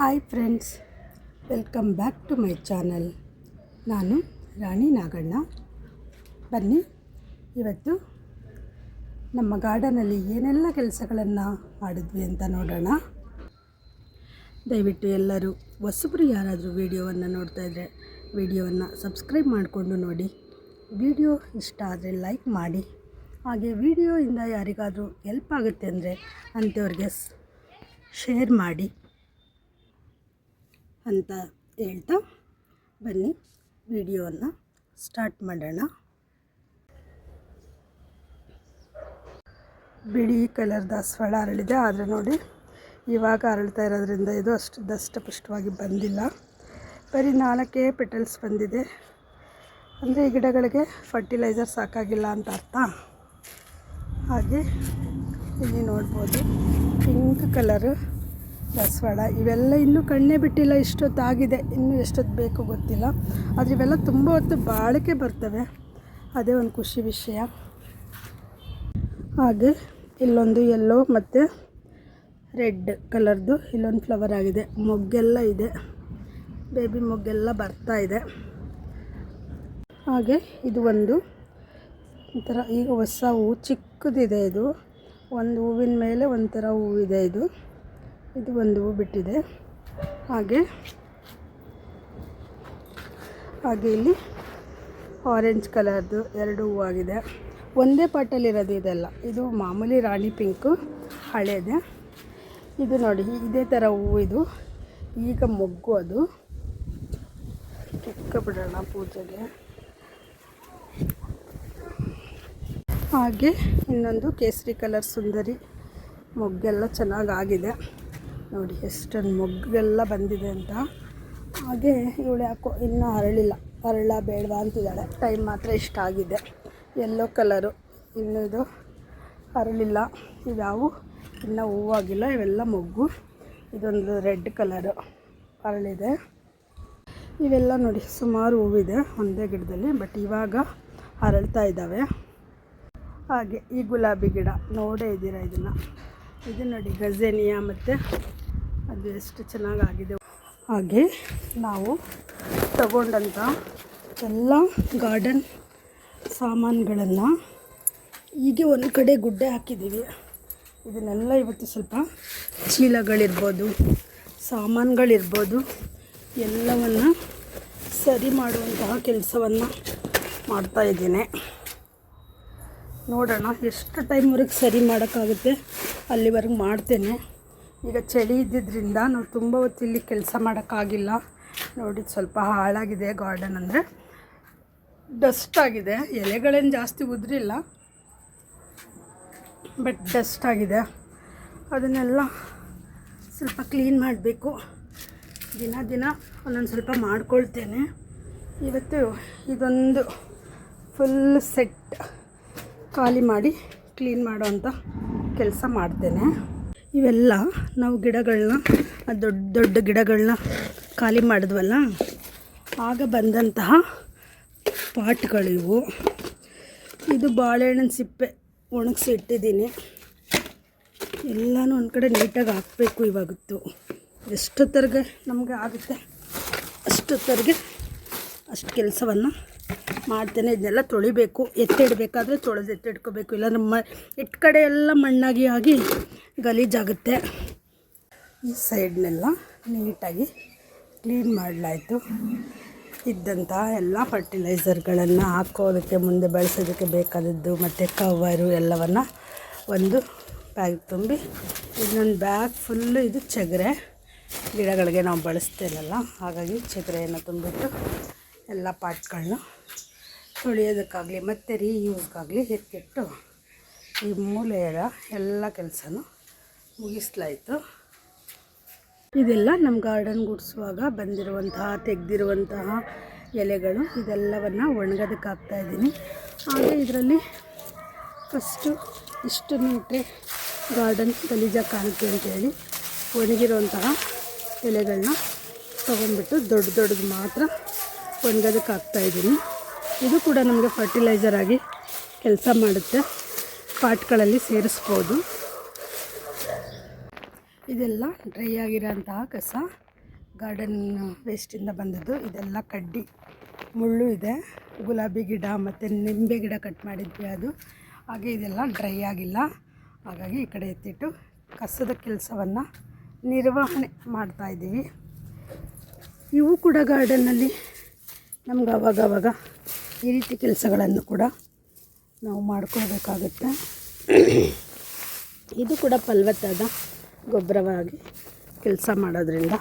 Hi friends, welcome back to my channel. ನಾನು ರಾಣಿ ನಾಗಣ್ಣ. ಬನ್ನಿ, ಇವತ್ತು ನಮ್ಮ ಗಾರ್ಡನಲ್ಲಿ ಏನೆಲ್ಲ ಕೆಲಸಗಳನ್ನು ಮಾಡಿದ್ವಿ ಅಂತ ನೋಡೋಣ. ದಯವಿಟ್ಟು ಎಲ್ಲರೂ ಹೊಸಬ್ರು ಯಾರಾದರೂ ವೀಡಿಯೋವನ್ನು ನೋಡ್ತಾ ಇದ್ದರೆ ವೀಡಿಯೋವನ್ನು ಸಬ್ಸ್ಕ್ರೈಬ್ ಮಾಡಿಕೊಂಡು ನೋಡಿ. ವಿಡಿಯೋ ಇಷ್ಟ ಆದರೆ ಲೈಕ್ ಮಾಡಿ. ಹಾಗೆ ವಿಡಿಯೋಯಿಂದ ಯಾರಿಗಾದರೂ ಹೆಲ್ಪ್ ಆಗುತ್ತೆ ಅಂದರೆ ಅಂಥವ್ರಿಗೆ ಶೇರ್ ಮಾಡಿ. ಅಂತ ಹೇಳ್ತಾ ಬನ್ನಿ ವಿಡಿಯೋವನ್ನು ಸ್ಟಾರ್ಟ್ ಮಾಡೋಣ. ಬಿಳಿ ಕಲರ್ ದಾಸವಾಳ ಅರಳಿದೆ, ಆದರೆ ನೋಡಿ ಇವಾಗ ಅರಳ್ತಾ ಇರೋದ್ರಿಂದ ಇದು ಅಷ್ಟು ದಷ್ಟಪುಷ್ಟವಾಗಿ ಬಂದಿಲ್ಲ. ಬರೀ ನಾಲ್ಕೇ ಪೆಟಲ್ಸ್ ಬಂದಿದೆ. ಅಂದರೆ ಈ ಗಿಡಗಳಿಗೆ ಫರ್ಟಿಲೈಸರ್ ಸಾಕಾಗಿಲ್ಲ ಅಂತ ಅರ್ಥ. ಹಾಗೆ ಇಲ್ಲಿ ನೋಡ್ಬೋದು ಪಿಂಕ್ ಕಲರು ದಾಸವಾಳ ಇವೆಲ್ಲ ಇನ್ನೂ ಕಣ್ಣೇ ಬಿಟ್ಟಿಲ್ಲ, ಇಷ್ಟೊತ್ತಾಗಿದೆ, ಇನ್ನೂ ಎಷ್ಟೊತ್ತು ಬೇಕು ಗೊತ್ತಿಲ್ಲ. ಆದರೆ ಇವೆಲ್ಲ ತುಂಬ ಹೊತ್ತು ಬಾಳಿಕೆ ಬರ್ತವೆ. ಅದೇ ಒಂದು ಖುಷಿ ವಿಷಯ. ಹಾಗೆ ಇಲ್ಲೊಂದು ಯೆಲ್ಲೋ ಮತ್ತು ರೆಡ್ ಕಲರ್ದು ಇಲ್ಲೊಂದು ಫ್ಲವರ್ ಆಗಿದೆ. ಮೊಗ್ಗೆಲ್ಲ ಇದೆ. ಬೇಬಿ ಮೊಗ್ಗೆಲ್ಲ ಬರ್ತಾ ಇದೆ. ಹಾಗೆ ಇದು ಒಂದು ಒಂಥರ ಈಗ ಹೊಸ ಹೂವು ಚಿಕ್ಕದಿದೆ ಇದು. ಒಂದು ಹೂವಿನ ಮೇಲೆ ಒಂಥರ ಹೂವಿದೆ ಇದು. ಇದು ಒಂದು ಹೂ ಬಿಟ್ಟಿದೆ. ಹಾಗೆ ಹಾಗೆ ಇಲ್ಲಿ ಆರೆಂಜ್ ಕಲರ್ದು ಎರಡು ಹೂ ಆಗಿದೆ. ಒಂದೇ ಪಾಟಲ್ಲಿರೋದು ಇದೆಲ್ಲ. ಇದು ಮಾಮೂಲಿ ರಾಣಿ ಪಿಂಕು ಹಳೇದೆ. ಇದು ನೋಡಿ, ಇದೇ ಥರ ಹೂವು ಇದು. ಈಗ ಮೊಗ್ಗು ಅದು. ಚಿಕ್ಕ ಬಿಡೋಣ ಪೂಜೆಗೆ. ಹಾಗೆ ಇನ್ನೊಂದು ಕೇಸರಿ ಕಲರ್ ಸುಂದರಿ. ಮೊಗ್ಗೆಲ್ಲ ಚೆನ್ನಾಗಾಗಿದೆ ನೋಡಿ, ಎಷ್ಟೊಂದು ಮೊಗ್ಗೆಲ್ಲ ಬಂದಿದೆ ಅಂತ. ಹಾಗೆ ಇವಳು ಯಾಕೋ ಇನ್ನೂ ಅರಳಿಲ್ಲ. ಅರಳ ಬೇಡವಾ ಅಂತಿದ್ದಾಳೆ. ಟೈಮ್ ಮಾತ್ರ ಇಷ್ಟ ಆಗಿದೆ. ಎಲ್ಲೋ ಕಲರು ಇನ್ನೂ ಇದು ಅರಳಿಲ್ಲ. ಇವ್ಯಾವು ಇನ್ನೂ ಹೂವಾಗಿಲ್ಲ. ಇವೆಲ್ಲ ಮೊಗ್ಗು. ಇದೊಂದು ರೆಡ್ ಕಲರು ಅರಳಿದೆ. ಇವೆಲ್ಲ ನೋಡಿ, ಸುಮಾರು ಹೂವಿದೆ ಒಂದೇ ಗಿಡದಲ್ಲಿ ಬಟ್ ಇವಾಗ ಅರಳ್ತಾ ಇದ್ದಾವೆ. ಹಾಗೆ ಈ ಗುಲಾಬಿ ಗಿಡ, ನೋಡೇ ಇದ್ದೀರಾ ಇದನ್ನು? ಇದು ನೋಡಿ, ಗಜೇನಿಯಾ ಮತ್ತು ಅದು ಎಷ್ಟು ಚೆನ್ನಾಗಾಗಿದೆ. ಹಾಗೆ ನಾವು ತಗೊಂಡಂಥ ಎಲ್ಲ ಗಾರ್ಡನ್ ಸಾಮಾನುಗಳನ್ನು ಹೀಗೆ ಒಂದು ಕಡೆ ಗುಡ್ಡೆ ಹಾಕಿದ್ದೀವಿ. ಇದನ್ನೆಲ್ಲ ಇವತ್ತು ಸ್ವಲ್ಪ ಚೀಲಗಳಿರ್ಬೋದು, ಸಾಮಾನುಗಳಿರ್ಬೋದು, ಎಲ್ಲವನ್ನು ಸರಿ ಮಾಡುವಂತಹ ಕೆಲಸವನ್ನು ಮಾಡ್ತಾಯಿದ್ದೀನಿ ನೋಡೋಣ, ಎಷ್ಟು ಟೈಮ್ವರೆಗೆ ಸರಿ ಮಾಡೋಕ್ಕಾಗುತ್ತೆ, ಅಲ್ಲಿವರೆಗೆ ಮಾಡ್ತೇನೆ. ಈಗ ಚಳಿ ಇದ್ದಿದ್ದರಿಂದ ನಾವು ತುಂಬ ಹೊತ್ತು ಇಲ್ಲಿ ಕೆಲಸ ಮಾಡೋಕ್ಕಾಗಿಲ್ಲ. ನೋಡಿ, ಸ್ವಲ್ಪ ಹಾಳಾಗಿದೆ ಗಾರ್ಡನ್ ಅಂದರೆ. ಡಸ್ಟ್ ಆಗಿದೆ. ಎಲೆಗಳೇನು ಜಾಸ್ತಿ ಉದುರಿಲ್ಲ. ಬಟ್ ಡಸ್ಟ್ ಆಗಿದೆ. ಅದನ್ನೆಲ್ಲ ಸ್ವಲ್ಪ ಕ್ಲೀನ್ ಮಾಡಬೇಕು. ದಿನ ದಿನ ಒಂದೊಂದು ಸ್ವಲ್ಪ ಮಾಡ್ಕೊಳ್ತೇನೆ. ಇವತ್ತು ಇದೊಂದು ಫುಲ್ ಸೆಟ್ ಖಾಲಿ ಮಾಡಿ ಕ್ಲೀನ್ ಮಾಡೋವಂಥ ಕೆಲಸ ಮಾಡ್ತೇನೆ. ಇವೆಲ್ಲ ನಾವು ಗಿಡಗಳನ್ನ ದೊಡ್ಡ ದೊಡ್ಡ ಗಿಡಗಳನ್ನ ಖಾಲಿ ಮಾಡಿದ್ವಲ್ಲ, ಆಗ ಬಂದಂತಹ ಪಾಟ್ಗಳಿವು ಇದು ಬಾಳೆಹಣ್ಣಿನ ಸಿಪ್ಪೆ ಒಣಗಿಸಿ ಇಟ್ಟಿದ್ದೀನಿ. ಎಲ್ಲನೂ ಒಂದು ಕಡೆ ನೀಟಾಗಿ ಹಾಕಬೇಕು ಇವಾಗತ್ತು. ಎಷ್ಟೊತ್ತರೆಗೆ ನಮಗೆ ಆಗುತ್ತೆ? ಅಷ್ಟೊತ್ತರೆಗೆ ಅಷ್ಟು ಕೆಲಸವನ್ನು ಮಾಡ್ತೇನೆ, ಇದನ್ನೆಲ್ಲ ತೊಳಿಬೇಕು. ಎತ್ತಿಡಬೇಕಾದ್ರೆ ತೊಳೆದು ಎತ್ತಿಡ್ಕೋಬೇಕು ಇಲ್ಲಾಂದ್ರೆ ನಮ್ಮ ಇಟ್ಟು ಕಡೆ ಎಲ್ಲ ಮಣ್ಣಾಗಿ ಆಗಿ ಗಲೀಜಾಗುತ್ತೆ. ಈ ಸೈಡ್ನೆಲ್ಲ ನೀಟಾಗಿ ಕ್ಲೀನ್ ಮಾಡಲಾಯಿತು. ಇದ್ದಂಥ ಎಲ್ಲ ಫರ್ಟಿಲೈಸರ್ಗಳನ್ನು ಹಾಕೋದಕ್ಕೆ, ಮುಂದೆ ಬಳಸೋದಕ್ಕೆ ಬೇಕಾದದ್ದು, ಮತ್ತು ಕವರು ಎಲ್ಲವನ್ನು ಒಂದು ಬ್ಯಾಗ್ ತುಂಬಿ ಇದೊಂದು ಬ್ಯಾಗ್ ಫುಲ್ಲು ಇದು ಚಗರೆ. ಗಿಡಗಳಿಗೆ ನಾವು ಬಳಸ್ತೇನಲ್ಲ ಹಾಗಾಗಿ ಚಗರೆಯನ್ನು ತುಂಬಿಟ್ಟು ಎಲ್ಲ ಪಾಟ್ಗಳನ್ನ ತೊಳೆಯೋದಕ್ಕಾಗಲಿ ಮತ್ತು ರೀಯೂಸ್ಗಾಗಲಿ ಎತ್ತಿಟ್ಟು ಈ ಮೂಲೆಯ ಎಲ್ಲ ಕೆಲಸನೂ ಮುಗಿಸ್ಲಾಯಿತು. ಇದೆಲ್ಲ ನಮ್ಮ ಗಾರ್ಡನ್ ಗುಡಿಸುವಾಗ ಬಂದಿರುವಂತಹ, ತೆಗೆದಿರುವಂತಹ ಎಲೆಗಳು. ಇದೆಲ್ಲವನ್ನು ಒಣಗೋದಕ್ಕೆ ಹಾಕ್ತಾಯಿದ್ದೀನಿ ಹಾಗೆ ಇದರಲ್ಲಿ ಫಸ್ಟು ಇಷ್ಟು ನೀಟ್ರೆ ಗಾರ್ಡನ್ ಗಲೀಜಾಗಿ ಕಾಣುತ್ತೆ ಅಂತೇಳಿ ಒಣಗಿರುವಂತಹ ಎಲೆಗಳನ್ನ ತೊಗೊಂಡ್ಬಿಟ್ಟು ದೊಡ್ಡ ದೊಡ್ಡದು ಮಾತ್ರ ಒಣಗೋದಕ್ಕೆ ಹಾಕ್ತಾಯಿದ್ದೀನಿ ಇದು ಕೂಡ ನಮಗೆ ಫರ್ಟಿಲೈಸರ್ ಆಗಿ ಕೆಲಸ ಮಾಡುತ್ತೆ. ಪಾಟ್ಗಳಲ್ಲಿ ಸೇರಿಸ್ಬೋದು. ಇದೆಲ್ಲ ಡ್ರೈ ಆಗಿರೋಂತಹ ಕಸ ಗಾರ್ಡನ್ ವೇಸ್ಟಿಂದ ಬಂದದ್ದು. ಇದೆಲ್ಲ ಕಡ್ಡಿ, ಮುಳ್ಳು ಇದೆ. ಗುಲಾಬಿ ಗಿಡ ಮತ್ತು ನಿಂಬೆ ಗಿಡ ಕಟ್ ಮಾಡಿದ್ವಿ ಅದು. ಹಾಗೆ ಇದೆಲ್ಲ ಡ್ರೈ ಆಗಿಲ್ಲ. ಹಾಗಾಗಿ ಈ ಕಡೆ ಎತ್ತಿಟ್ಟು ಕಸದ ಕೆಲಸವನ್ನು ನಿರ್ವಹಣೆ ಮಾಡ್ತಾಯಿದ್ದೀವಿ ಇವು ಕೂಡ ಗಾರ್ಡನ್ನಲ್ಲಿ ನಮ್ಗೆ ಅವಾಗವಾಗ ಈ ರೀತಿ ಕೆಲಸಗಳನ್ನು ಕೂಡ ನಾವು ಮಾಡ್ಕೊಳ್ಬೇಕಾಗುತ್ತೆ. ಇದು ಕೂಡ ಫಲವತ್ತಾದ ಗೊಬ್ಬರವಾಗಿ ಕೆಲಸ ಮಾಡೋದ್ರಿಂದ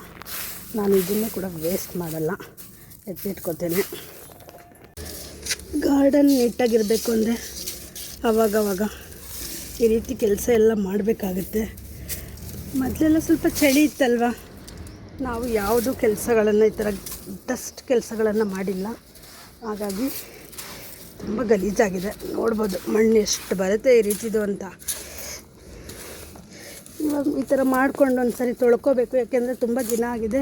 ನಾನು ಇದನ್ನು ಕೂಡ ವೇಸ್ಟ್ ಮಾಡಲ್ಲ. ಎತ್ತಿಟ್ಕೊತೇನೆ. ಗಾರ್ಡನ್ ನೀಟಾಗಿರಬೇಕು ಅಂದರೆ ಅವಾಗವಾಗ ಈ ರೀತಿ ಕೆಲಸ ಎಲ್ಲ ಮಾಡಬೇಕಾಗುತ್ತೆ. ಮೊದಲೆಲ್ಲ ಸ್ವಲ್ಪ ಚಳಿ ಇತ್ತಲ್ವ? ನಾವು ಯಾವುದು ಕೆಲಸಗಳನ್ನು ಈ ಥರ ಡಸ್ಟ್ ಕೆಲಸಗಳನ್ನು ಮಾಡಿಲ್ಲ. ಹಾಗಾಗಿ ತುಂಬ ಗಲೀಜಾಗಿದೆ. ನೋಡ್ಬೋದು ಮಣ್ಣು ಎಷ್ಟು ಬರುತ್ತೆ ಈ ರೀತಿದು ಅಂತ. ಇವಾಗ ಈ ಥರ ಮಾಡ್ಕೊಂಡು ಒಂದು ಸರಿ ತೊಳ್ಕೊಬೇಕು, ಯಾಕೆಂದರೆ ತುಂಬ ದಿನ ಆಗಿದೆ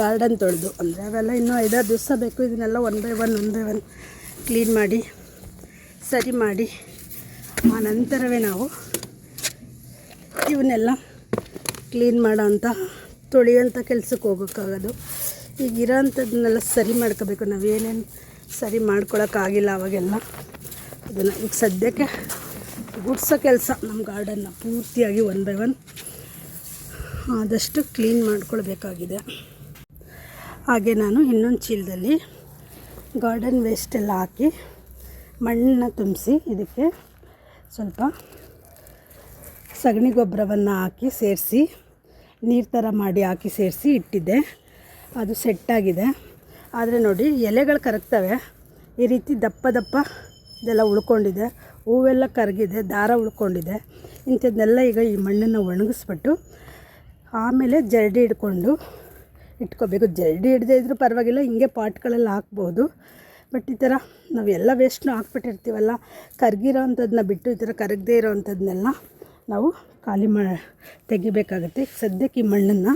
ಗಾರ್ಡನ್ ತೊಳೆದು. ಅಂದರೆ ಅವೆಲ್ಲ ಇನ್ನೂ ಐದಾರು ದಿವಸ ಬೇಕು, ಇದನ್ನೆಲ್ಲ one by one one by one clean ಮಾಡಿ, ಸರಿ ಮಾಡಿ, ಆ ನಂತರವೇ ನಾವು ಇವನ್ನೆಲ್ಲ ಕ್ಲೀನ್ ಮಾಡೋ ಅಂತ ತೊಳೆಯೋಂಥ ಕೆಲಸಕ್ಕೆ ಹೋಗೋಕ್ಕಾಗೋದು. ಈಗ ಇರೋಂಥದ್ದನ್ನೆಲ್ಲ ಸರಿ ಮಾಡ್ಕೋಬೇಕು. ನಾವೇನೇನು ಸರಿ ಮಾಡ್ಕೊಳಕ್ಕಾಗಿಲ್ಲ ಅವಾಗೆಲ್ಲ. ಅದನ್ನು ಈಗ ಸದ್ಯಕ್ಕೆ ಗುಡ್ಸೋ ಕೆಲಸ ನಮ್ಮ ಗಾರ್ಡನ್ನ ಪೂರ್ತಿಯಾಗಿ ಒನ್ ಬೈ ಒನ್ ಆದಷ್ಟು ಕ್ಲೀನ್ ಮಾಡ್ಕೊಳ್ಬೇಕಾಗಿದೆ. ಹಾಗೆ ನಾನು ಇನ್ನೊಂದು ಚೀಲದಲ್ಲಿ ಗಾರ್ಡನ್ ವೇಸ್ಟ್ ಎಲ್ಲ ಹಾಕಿ ಮಣ್ಣನ್ನು ತುಂಬಿಸಿ ಇದಕ್ಕೆ ಸ್ವಲ್ಪ ಸಗಣಿ ಗೊಬ್ಬರವನ್ನು ಹಾಕಿ ಸೇರಿಸಿ ನೀರು ಥರ ಮಾಡಿ ಹಾಕಿ ಸೇರಿಸಿ ಇಟ್ಟಿದ್ದೆ. ಅದು ಸೆಟ್ಟಾಗಿದೆ. ಆದರೆ ನೋಡಿ, ಎಲೆಗಳು ಕರಗ್ತವೆ. ಈ ರೀತಿ ದಪ್ಪ ದಪ್ಪ ಇದೆಲ್ಲ ಉಳ್ಕೊಂಡಿದೆ. ಹೂವೆಲ್ಲ ಕರಗಿದೆ, ದಾರ ಉಳ್ಕೊಂಡಿದೆ. ಇಂಥದ್ದನ್ನೆಲ್ಲ ಈಗ ಈ ಮಣ್ಣನ್ನು ಒಣಗಿಸ್ಬಿಟ್ಟು ಆಮೇಲೆ ಜರಡಿ ಹಿಡ್ಕೊಂಡು ಇಟ್ಕೋಬೇಕು. ಜರಡಿ ಹಿಡ್ದೇ ಇದ್ರೂ ಪರವಾಗಿಲ್ಲ, ಹಿಂಗೆ ಪಾಟ್ಗಳಲ್ಲಿ ಹಾಕ್ಬೋದು. ಬಟ್ ಈ ಥರ ನಾವು ಎಲ್ಲ ವೇಸ್ಟ್ನು ಹಾಕ್ಬಿಟ್ಟಿರ್ತೀವಲ್ಲ, ಕರಗಿರೋ ಅಂಥದ್ದನ್ನ ಬಿಟ್ಟು ಈ ಥರ ಕರಗದೇ ಇರೋ ಅಂಥದ್ದನ್ನೆಲ್ಲ ನಾವು ಖಾಲಿ ಮಾ ತೆಗಿಬೇಕಾಗುತ್ತೆ. ಸದ್ಯಕ್ಕೆ ಈ ಮಣ್ಣನ್ನು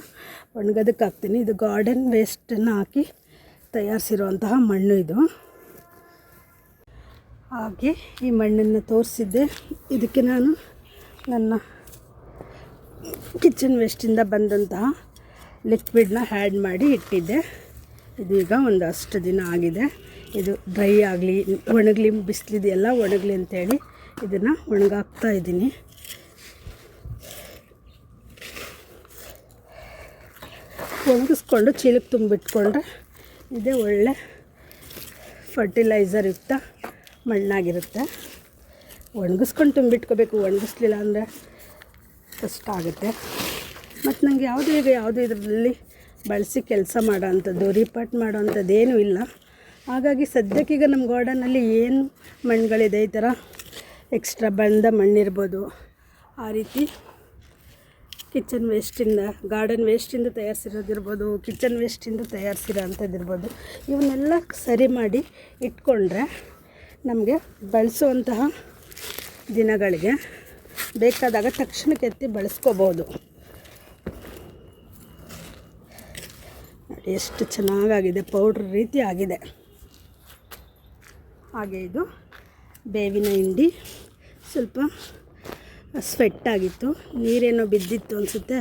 ಒಣಗೋದಕ್ಕೆ ಹಾಕ್ತೀನಿ ಇದು ಗಾರ್ಡನ್ ವೇಸ್ಟನ್ನು ಹಾಕಿ ತಯಾರಿಸಿರುವಂತಹ ಮಣ್ಣು ಇದು. ಹಾಗೆ ಈ ಮಣ್ಣನ್ನು ತೋರಿಸಿದ್ದೆ. ಇದಕ್ಕೆ ನಾನು ನನ್ನ ಕಿಚನ್ ವೇಸ್ಟಿಂದ ಬಂದಂತಹ ಲಿಕ್ವಿಡ್ನ ಆ್ಯಡ್ ಮಾಡಿ ಇಟ್ಟಿದ್ದೆ. ಇದೀಗ ಒಂದು ಅಷ್ಟು ದಿನ ಆಗಿದೆ. ಇದು ಡ್ರೈ ಆಗಲಿ, ಒಣಗಲಿ, ಬಿಸಿಲಿದೆಯಲ್ಲ ಒಣಗಲಿ ಅಂತೇಳಿ ಇದನ್ನು ಒಣಗಾಕ್ತಾ ಇದ್ದೀನಿ. ಒಣಗಿಸ್ಕೊಂಡು ಚೀಲಕ್ಕೆ ತುಂಬಿಟ್ಕೊಂಡ್ರೆ ಇದೇ ಒಳ್ಳೆ ಫರ್ಟಿಲೈಸರ್ ಯುಕ್ತ ಮಣ್ಣಾಗಿರುತ್ತೆ. ಒಣಗಿಸ್ಕೊಂಡು ತುಂಬಿಟ್ಕೋಬೇಕು. ಒಣಗಿಸ್ಲಿಲ್ಲ ಅಂದರೆ ಕಷ್ಟ ಆಗುತ್ತೆ. ಮತ್ತು ನನಗೆ ಯಾವುದೇ ಈಗ ಯಾವುದೇ ಇದರಲ್ಲಿ ಬಳಸಿ ಕೆಲಸ ಮಾಡೋ ಅಂಥದ್ದು ರಿಪಾರ್ಟ್ ಮಾಡೋ ಅಂಥದ್ದು ಏನೂ ಇಲ್ಲ. ಹಾಗಾಗಿ ಸದ್ಯಕ್ಕೀಗ ನಮ್ಮ ಗಾರ್ಡನಲ್ಲಿ ಏನು ಮಣ್ಣುಗಳಿದೆ ಈ ಥರ ಎಕ್ಸ್ಟ್ರಾ ಬಂದ ಮಣ್ಣಿರ್ಬೋದು. ಆ ರೀತಿ ಕಿಚನ್ ವೇಸ್ಟಿಂದ ಗಾರ್ಡನ್ ವೇಸ್ಟಿಂದ ತಯಾರಿಸಿರೋದಿರ್ಬೋದು ಕಿಚನ್ ವೇಸ್ಟಿಂದ ತಯಾರಿಸಿರೋ ಅಂಥದ್ದಿರ್ಬೋದು. ಇವನ್ನೆಲ್ಲ ಸರಿ ಮಾಡಿ ಇಟ್ಕೊಂಡ್ರೆ ನಮಗೆ ಬಳಸುವಂತಹ ದಿನಗಳಿಗೆ ಬೇಕಾದಾಗ ತಕ್ಷಣಕ್ಕೆ ಎತ್ತಿ ಬಳಸ್ಕೋಬೋದು. ಎಷ್ಟು ಚೆನ್ನಾಗಾಗಿದೆ ಪೌಡ್ರ್ ರೀತಿ ಆಗಿದೆ. ಹಾಗೆ ಇದು ಬೇವಿನ ಹಿಂಡಿ, ಸ್ವಲ್ಪ ಸ್ವೆಟ್ ಆಗಿತ್ತು. ನೀರೇನೋ ಬಿದ್ದಿತ್ತು ಅನಿಸುತ್ತೆ.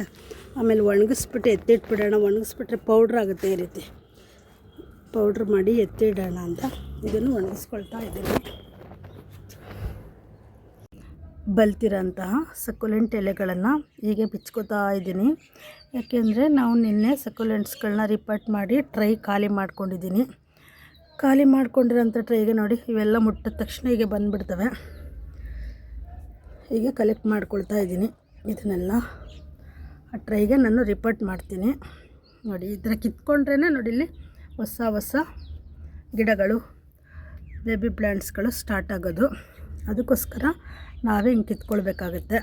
ಆಮೇಲೆ ಒಣಗಿಸ್ಬಿಟ್ಟು ಎತ್ತಿಟ್ಬಿಡೋಣ, ಒಣಗಿಸ್ಬಿಟ್ರೆ ಪೌಡ್ರ್ ಆಗುತ್ತೆ ಈ ರೀತಿ. ಪೌಡ್ರ್ ಮಾಡಿ ಎತ್ತಿಡೋಣ ಅಂತ ಇದನ್ನು ಒಣಗಿಸ್ಕೊಳ್ತಾ ಇದ್ದೀನಿ. ಬಲ್ತಿರೋಂತಹ ಸಕ್ಕುಲೆಂಟ್ ಎಲೆಗಳನ್ನು ಹೀಗೆ ಬಿಚ್ಕೋತಾ ಇದ್ದೀನಿ. ಯಾಕೆಂದರೆ ನಾವು ನಿನ್ನೆ ಸಕ್ಯುಲೆಂಟ್ಸ್ಗಳನ್ನ ರಿಪೋರ್ಟ್ ಮಾಡಿ ಟ್ರೈ ಖಾಲಿ ಮಾಡ್ಕೊಂಡಿದ್ದೀನಿ. ಖಾಲಿ ಮಾಡ್ಕೊಂಡಿರೋಂಥ ಟ್ರೈಗೆ ನೋಡಿ, ಇವೆಲ್ಲ ಮುಟ್ಟಿದ ತಕ್ಷಣ ಹೀಗೆ ಬಂದುಬಿಡ್ತವೆ. ಹೀಗೆ ಕಲೆಕ್ಟ್ ಮಾಡ್ಕೊಳ್ತಾ ಇದ್ದೀನಿ. ಇದನ್ನೆಲ್ಲ ಆ ಟ್ರೈಗೆ ನಾನು ರಿಪೋರ್ಟ್ ಮಾಡ್ತೀನಿ. ನೋಡಿ, ಈ ಥರ ಕಿತ್ಕೊಂಡ್ರೇ ನೋಡಿ ಇಲ್ಲಿ ಹೊಸ ಹೊಸ ಗಿಡಗಳು ಬೇಬಿ ಪ್ಲ್ಯಾಂಟ್ಸ್ಗಳು ಸ್ಟಾರ್ಟ್ ಆಗೋದು. ಅದಕ್ಕೋಸ್ಕರ ನಾವೇ ಹಿಂಗೆ ಕಿತ್ಕೊಳ್ಬೇಕಾಗುತ್ತೆ.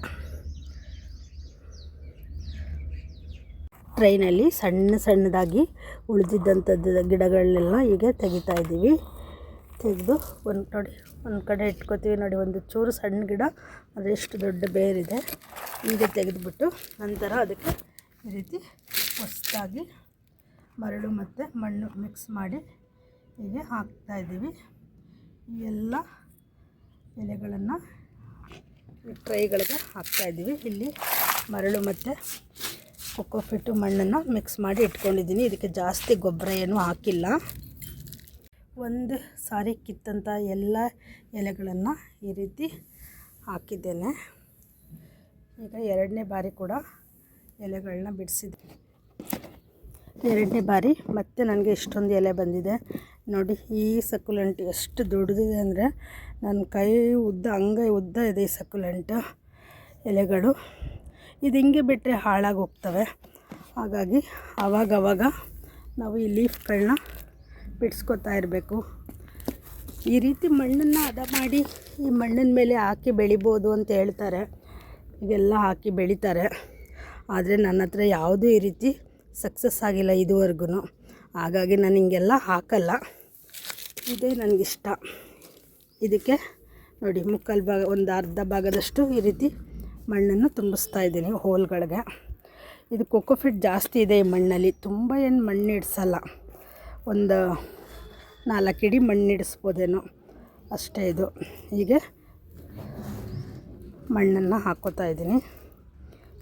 ಟ್ರೈನಲ್ಲಿ ಸಣ್ಣ ಸಣ್ಣದಾಗಿ ಉಳಿದಿದ್ದಂಥದ್ದು ಗಿಡಗಳನ್ನೆಲ್ಲ ಹೀಗೆ ತೆಗಿತಾ ಇದ್ದೀವಿ. ತೆಗೆದು ಒಂದು ನೋಡಿ, ಒಂದು ಕಡೆ ಇಟ್ಕೋತೀವಿ ನೋಡಿ, ಒಂದು ಚೂರು ಸಣ್ಣ ಗಿಡ ಅದೆಷ್ಟು ದೊಡ್ಡ ಬೇರಿದೆ ಈಗ ತೆಗೆದುಬಿಟ್ಟು ನಂತರ ಅದಕ್ಕೆ ಈ ರೀತಿ ಹೊಸದಾಗಿ ಮರಳು ಮತ್ತು ಮಣ್ಣು ಮಿಕ್ಸ್ ಮಾಡಿ ಹೀಗೆ ಹಾಕ್ತಾಯಿದ್ದೀವಿ ಈ ಎಲ್ಲ ಎಲೆಗಳನ್ನು ಟ್ರೈಗಳಿಗೆ ಹಾಕ್ತಾಯಿದ್ದೀವಿ ಇಲ್ಲಿ ಮರಳು ಮತ್ತು ಕೊಕೋಫಿಟ್ಟು ಮಣ್ಣನ್ನು ಮಿಕ್ಸ್ ಮಾಡಿ ಇಟ್ಕೊಂಡಿದ್ದೀನಿ. ಇದಕ್ಕೆ ಜಾಸ್ತಿ ಗೊಬ್ಬರ ಏನೂ ಹಾಕಿಲ್ಲ. ಒಂದು ಸಾರಿ ಕಿತ್ತಂಥ ಎಲ್ಲ ಎಲೆಗಳನ್ನು ಈ ರೀತಿ ಹಾಕಿದ್ದೇನೆ. ಈಗ ಎರಡನೇ ಬಾರಿ ಕೂಡ ಎಲೆಗಳನ್ನ ಬಿಡಿಸಿದೆ ಎರಡನೇ ಬಾರಿ ಮತ್ತೆ ನನಗೆ ಇಷ್ಟೊಂದು ಎಲೆ ಬಂದಿದೆ. ನೋಡಿ ಈ ಸಕ್ಕುಲೆಂಟ್ ಎಷ್ಟು ದೊಡ್ಡದಿದೆ ಅಂದರೆ ನನ್ನ ಕೈ ಉದ್ದ, ಅಂಗೈ ಉದ್ದ ಇದೆ ಈ ಸಕ್ಕುಲೆಂಟ್ ಎಲೆಗಳು. ಇದು ಹಿಂಗೆ ಬಿಟ್ಟರೆ ಹಾಳಾಗಿ ಹೋಗ್ತವೆ. ಹಾಗಾಗಿ ಆವಾಗವಾಗ ನಾವು ಈ ಲೀಫ್ಗಳನ್ನ ಬಿಡಿಸ್ಕೊತಾ ಇರಬೇಕು. ಈ ರೀತಿ ಮಣ್ಣನ್ನು ಹದ ಮಾಡಿ ಈ ಮಣ್ಣಿನ ಮೇಲೆ ಹಾಕಿ ಬೆಳಿಬೋದು ಅಂತ ಹೇಳ್ತಾರೆ. ಈಗೆಲ್ಲ ಹಾಕಿ ಬೆಳಿತಾರೆ. ಆದರೆ ನನ್ನ ಹತ್ರ ಯಾವುದೂ ಈ ರೀತಿ ಸಕ್ಸಸ್ ಆಗಿಲ್ಲ ಇದುವರೆಗೂ. ಹಾಗಾಗಿ ನಾನು ಹಿಂಗೆಲ್ಲ ಹಾಕಲ್ಲ. ಇದೇ ನನಗಿಷ್ಟ. ಇದಕ್ಕೆ ನೋಡಿ, ಮುಕ್ಕಾಲು ಭಾಗ, ಒಂದು ಅರ್ಧ ಭಾಗದಷ್ಟು ಈ ರೀತಿ ಮಣ್ಣನ್ನು ತುಂಬಿಸ್ತಾ ಇದ್ದೀನಿ ಹೋಲ್ಗಳಿಗೆ. ಇದು ಕೊಕೋಫಿಟ್ ಜಾಸ್ತಿ ಇದೆ ಈ ಮಣ್ಣಲ್ಲಿ. ತುಂಬ ಏನು ಮಣ್ಣು ಇಡಿಸಲ್ಲ. ಒಂದು ನಾಲ್ಕು ಇಡಿ ಮಣ್ಣು ಇಡಿಸ್ಬೋದೇನೋ. ಅಷ್ಟೇ ಇದು. ಹೀಗೆ ಮಣ್ಣನ್ನು ಹಾಕ್ಕೋತಾ ಇದ್ದೀನಿ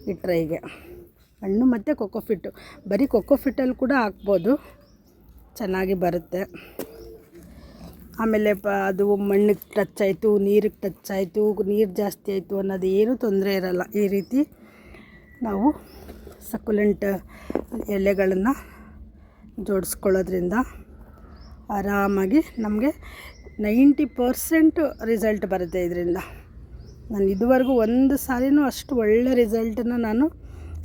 ಈ ಟ್ರೈಗೆ. ಮಣ್ಣು ಮತ್ತು ಕೊಕೋಫಿಟ್ಟು ಬರೀ ಕೊಕೋಫಿಟ್ಟಲ್ಲಿ ಕೂಡ ಹಾಕ್ಬೋದು. ಚೆನ್ನಾಗಿ ಬರುತ್ತೆ. ಆಮೇಲೆ ಪ ಅದು ಮಣ್ಣಿಗೆ ಟಚ್ ಆಯಿತು, ನೀರಿಗೆ ಟಚ್ ಆಯಿತು, ನೀರು ಜಾಸ್ತಿ ಆಯಿತು ಅನ್ನೋದು ಏನೂ ತೊಂದರೆ ಇರಲ್ಲ. ಈ ರೀತಿ ನಾವು ಸಕುಲೆಂಟ್ ಎಲೆಗಳನ್ನು ಜೋಡಿಸ್ಕೊಳ್ಳೋದ್ರಿಂದ ಆರಾಮಾಗಿ ನಮಗೆ ನೈಂಟಿ ಪರ್ಸೆಂಟು ರಿಸಲ್ಟ್ ಬರುತ್ತೆ ಇದರಿಂದ. ನಾನು ಇದುವರೆಗೂ ಒಂದು ಸಾರಿನೂ ಅಷ್ಟು ಒಳ್ಳೆ ರಿಸಲ್ಟನ್ನು ನಾನು